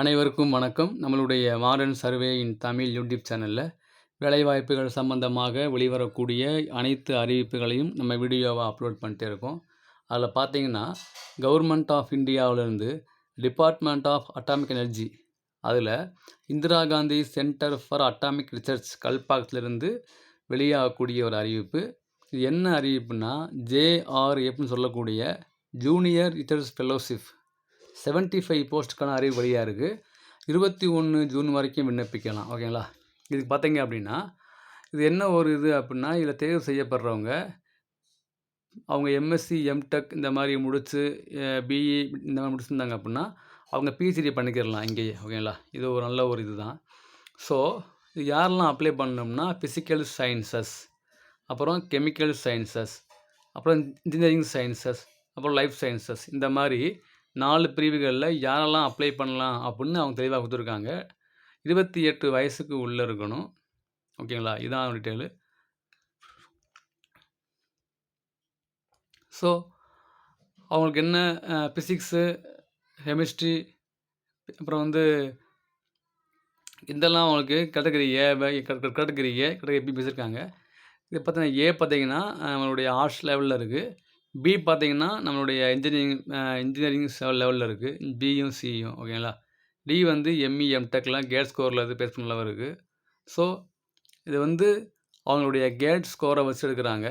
அனைவருக்கும் வணக்கம். நம்மளுடைய modern survey in Tamil YouTube சேனலில் வேலைவாய்ப்புகள் சம்மந்தமாக வெளிவரக்கூடிய அனைத்து அறிவிப்புகளையும் நம்ம வீடியோவாக அப்லோட் பண்ணிட்டே இருக்கோம். அதில் பார்த்தீங்கன்னா கவர்மெண்ட் ஆஃப் இந்தியாவிலேருந்து டிபார்ட்மெண்ட் ஆஃப் அட்டாமிக் எனர்ஜி அதில் Indira Gandhi centre for atomic research கல்பாக்ஸ்லேருந்து வெளியாகக்கூடிய ஒரு அறிவிப்பு. இது என்ன அறிவிப்புனா ஜேஆர்எஃப்னு சொல்லக்கூடிய junior research fellowship seventy five போஸ்ட்டுக்கான அறிவு வழியாக இருக்குது இருபத்தி ஒன்று ஜூன் வரைக்கும் விண்ணப்பிக்கலாம். ஓகேங்களா? இதுக்கு பார்த்தீங்க அப்படின்னா இது என்ன ஒரு இது அப்படின்னா இதில் தேர்வு செய்யப்படுறவங்க அவங்க எம்எஸ்சி எம்டெக் இந்த மாதிரி முடித்து பிஇ இந்த மாதிரி முடிச்சிருந்தாங்க அப்படின்னா அவங்க பிஹெச்டி பண்ணிக்கிறலாம் இங்கேயே. ஓகேங்களா? இது ஒரு நல்ல ஒரு இது தான் ஸோ இது யாரெல்லாம் அப்ளை பண்ணோம்னா ஃபிசிக்கல் சயின்சஸ் அப்புறம் கெமிக்கல் சயின்சஸ் அப்புறம் இன்ஜினியரிங் சயின்சஸ் அப்புறம் லைஃப் சயின்சஸ் இந்த மாதிரி நாலு பிரிவுகளில் யாரெல்லாம் அப்ளை பண்ணலாம் அப்படின்னு அவங்க தெளிவாக கொடுத்துருக்காங்க. இருபத்தி எட்டு வயசுக்கு உள்ளே இருக்கணும். ஓகேங்களா? இதான் டீட்டெயிலு ஸோ அவங்களுக்கு என்ன ஃபிசிக்ஸு கெமிஸ்ட்ரி அப்புறம் வந்து இதெல்லாம் அவங்களுக்கு category A category A category B பேசியிருக்காங்க இது பார்த்தீங்கன்னா ஏ பார்த்தீங்கன்னா நம்மளுடைய ஆர்ட்ஸ் லெவலில் இருக்குது பி பார்த்தீங்கன்னா நம்மளுடைய இன்ஜினியரிங் இன்ஜினியரிங் லெவலில் இருக்குது பியும் சியும் ஓகேங்களா டி வந்து எம்இ எம்டெக்லாம் கேட் ஸ்கோரில் இது பேஸ் பண்ண லெவல் இருக்குது ஸோ இது வந்து அவங்களுடைய கேட் ஸ்கோரை வச்சு எடுக்கிறாங்க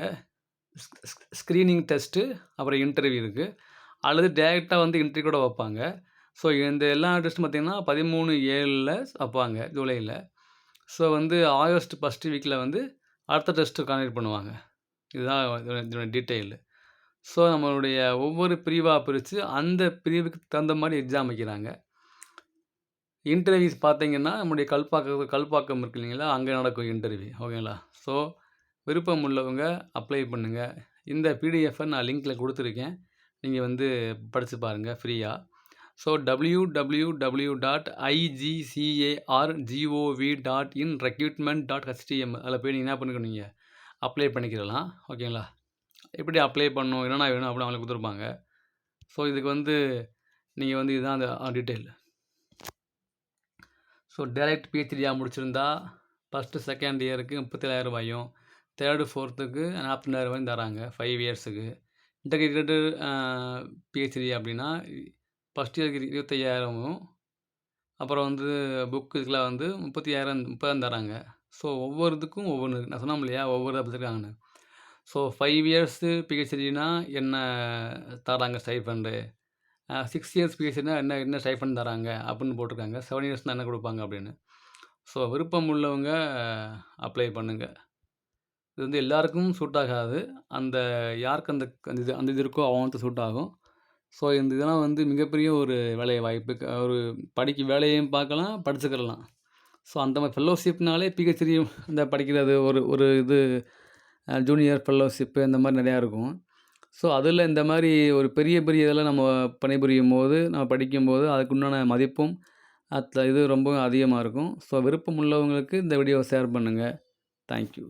ஸ்க்ரீனிங் டெஸ்ட்டு அப்புறம் இன்டர்வியூ இருக்குது அல்லது டேரெக்டாக வந்து இன்டர்வியூ கூட வைப்பாங்க. ஸோ இந்த எல்லா டெஸ்ட்டும் பார்த்திங்கன்னா பதிமூணு ஏழில் வைப்பாங்க. ஜூலையில் ஸோ வந்து ஆகஸ்ட் ஃபஸ்ட்டு வீக்கில் வந்து அடுத்த டெஸ்ட்டு கான்டக்ட் பண்ணுவாங்க. இதுதான் இதோட டீட்டெயிலு ஸோ நம்மளுடைய ஒவ்வொரு பிரிவாக பிரித்து அந்த பிரிவுக்கு தகுந்த மாதிரி எக்ஸாம் வைக்கிறாங்க. இன்டர்வியூஸ் பார்த்தீங்கன்னா நம்முடைய கல்பாக்கம் கல்பாக்கம் இருக்கு இல்லைங்களா? அங்கே நடக்கும் இன்டர்வியூ ஓகேங்களா ஸோ விருப்பம் உள்ளவங்க அப்ளை பண்ணுங்கள் இந்த பிடிஎஃப்பை நான் லிங்க்கில் கொடுத்துருக்கேன். நீங்கள் வந்து படித்து பாருங்கள் ஃப்ரீயாக so W W W dot IGCAR gov dot in recruitment dot HTM அதில் போய் நீங்கள் என்ன பண்ணிக்கணும் அப்ளை பண்ணிக்கிறலாம். ஓகேங்களா எப்படி அப்ளை பண்ணணும் என்னென்ன வேணும் அப்படின்னு அவங்களுக்கு கொடுத்துருப்பாங்க. ஸோ இதுக்கு வந்து நீங்கள் வந்து இதுதான் அந்த டீட்டெயில் ஸோ டேரெக்ட் பிஹெச்டியாக முடிச்சிருந்தா ஃபஸ்ட்டு செகண்ட் இயருக்கு முப்பத்தேழாயிரம் ரூபாயும் தேர்டு ஃபோர்த்துக்கு நாற்பதாயிரம் ரூபாயும் தராங்க ஃபைவ் இயர்ஸுக்கு இன்டகிரேட்டடு பிஹெச்டி அப்படின்னா ஃபஸ்ட் இயருக்கு இருபத்தையாயிரமும் அப்புறம் வந்து புக்கு இதுக்கெலாம் வந்து முப்பத்தி ஆயிரம் முப்பதாயிரம் தராங்க. ஸோ ஒவ்வொரு இதுக்கும் ஒவ்வொன்று நான் சொன்னோம் இல்லையா? ஒவ்வொரு வச்சுருக்காங்கன்னு. ஸோ ஃபைவ் இயர்ஸு பிஹெச்டினா என்ன தராங்க ஸ்டைஃபண்டு சிக்ஸ் இயர்ஸ் பிஹெச்டினா என்ன என்ன ஸ்டைஃபண்ட் தராங்க அப்படின்னு போட்டிருக்காங்க. செவன் இயர்ஸ்னால் என்ன கொடுப்பாங்க அப்படின்னு. ஸோ விருப்பம் உள்ளவங்க அப்ளை பண்ணுங்கள் இது வந்து எல்லாருக்கும் சூட் ஆகாது. அந்த யாருக்கு அந்த அந்த இது அந்த இது இருக்கோ அவங்களுக்கு சூட் ஆகும். ஸோ இந்த இதெல்லாம் வந்து மிகப்பெரிய ஒரு வேலை வாய்ப்பு ஒரு படிக்க வேலையும் பார்க்கலாம் படிச்சுக்கிறலாம் ஸோ அந்த மாதிரி ஃபெல்லோஷிப்னாலே பிஹெச்டி இந்த படிக்கிறது ஒரு ஒரு இது ஜூனியர் ஃபெல்லோஷிப்பு இந்த மாதிரி நிறையா இருக்கும். ஸோ அதில் இந்த மாதிரி ஒரு பெரிய பெரிய இதெல்லாம் நம்ம பணிபுரியும் போது நம்ம படிக்கும்போது அதுக்குண்டான மதிப்பும் அத்த இது ரொம்ப அதிகமாக இருக்கும். ஸோ விருப்பம் உள்ளவங்களுக்கு இந்த வீடியோவை ஷேர் பண்ணுங்கள் தேங்க்யூ